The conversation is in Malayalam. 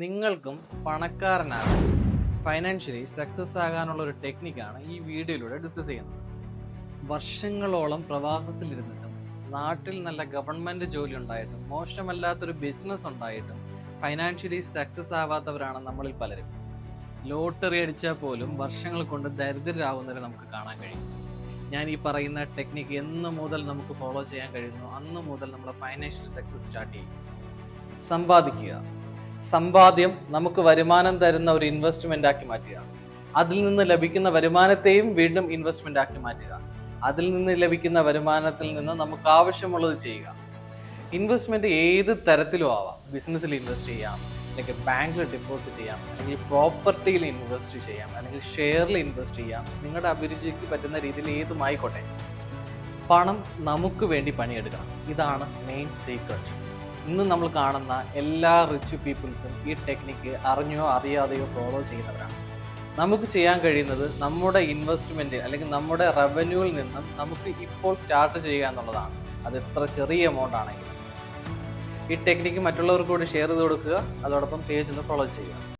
നിങ്ങൾക്കും പണക്കാരനാകാൻ ഫൈനാൻഷ്യലി സക്സസ് ആകാനുള്ള ഒരു ടെക്നിക്കാണ് ഈ വീഡിയോയിലൂടെ ഡിസ്കസ് ചെയ്യുന്നത്. വർഷങ്ങളോളം പ്രവാസത്തിലിരുന്നിട്ടും നാട്ടിൽ നല്ല ഗവൺമെന്റ് ജോലി ഉണ്ടായിട്ടും മോശമല്ലാത്തൊരു ബിസിനസ് ഉണ്ടായിട്ടും ഫൈനാൻഷ്യലി സക്സസ് ആവാത്തവരാണ് നമ്മളിൽ പലരും. ലോട്ടറി അടിച്ചാൽ പോലും വർഷങ്ങൾ കൊണ്ട് ദരിദ്രരാകുന്നവരെ നമുക്ക് കാണാൻ കഴിയും. ഞാൻ ഈ പറയുന്ന ടെക്നിക്ക് എന്ന് മുതൽ നമുക്ക് ഫോളോ ചെയ്യാൻ കഴിയുന്നു. അന്ന് മുതൽ നമ്മുടെ ഫൈനാൻഷ്യൽ സക്സസ് സ്റ്റാർട്ട് ചെയ്യും. സമ്പാദിക്കുക. സമ്പാദ്യം നമുക്ക് വരുമാനം തരുന്ന ഒരു ഇൻവെസ്റ്റ്മെന്റ് ആക്കി മാറ്റുക. അതിൽ നിന്ന് ലഭിക്കുന്ന വരുമാനത്തെയും വീണ്ടും ഇൻവെസ്റ്റ്മെന്റ് ആക്കി മാറ്റുക. അതിൽ നിന്ന് ലഭിക്കുന്ന വരുമാനത്തിൽ നിന്ന് നമുക്ക് ആവശ്യമുള്ളത് ചെയ്യുക. ഇൻവെസ്റ്റ്മെന്റ് ഏത് തരത്തിലും ആവാം. ബിസിനസ്സിൽ ഇൻവെസ്റ്റ് ചെയ്യാം. അല്ലെങ്കിൽ ബാങ്കിൽ ഡെപ്പോസിറ്റ് ചെയ്യാം. അല്ലെങ്കിൽ പ്രോപ്പർട്ടിയിൽ ഇൻവെസ്റ്റ് ചെയ്യാം. അല്ലെങ്കിൽ ഷെയറിൽ ഇൻവെസ്റ്റ് ചെയ്യാം. നിങ്ങളുടെ അഭിരുചിക്ക് പറ്റുന്ന രീതിയിൽ ഏതുമായിക്കോട്ടെ പണം നമുക്ക് വേണ്ടി പണിയെടുക്കണം. ഇതാണ് മെയിൻ സീക്രട്ട് ഇന്ന് നമ്മൾ കാണുന്ന എല്ലാ റിച്ച് പീപ്പിൾസും ഈ ടെക്നിക്ക് അറിഞ്ഞോ അറിയാതെയോ ഫോളോ ചെയ്യുന്നവരാണ്. നമുക്ക് ചെയ്യാൻ കഴിയുന്നത് നമ്മുടെ ഇൻവെസ്റ്റ്മെന്റ് അല്ലെങ്കിൽ നമ്മുടെ റവന്യൂവിൽ നിന്നും നമുക്ക് ഇപ്പോൾ സ്റ്റാർട്ട് ചെയ്യുക എന്നുള്ളതാണ്. അത് എത്ര ചെറിയ എമൗണ്ട് ആണെങ്കിലും. ഈ ടെക്നിക്ക് മറ്റുള്ളവർക്ക് കൂടി ഷെയർ ചെയ്ത് കൊടുക്കുക. അതോടൊപ്പം പേജ് ഒന്ന് ഫോളോ ചെയ്യുക.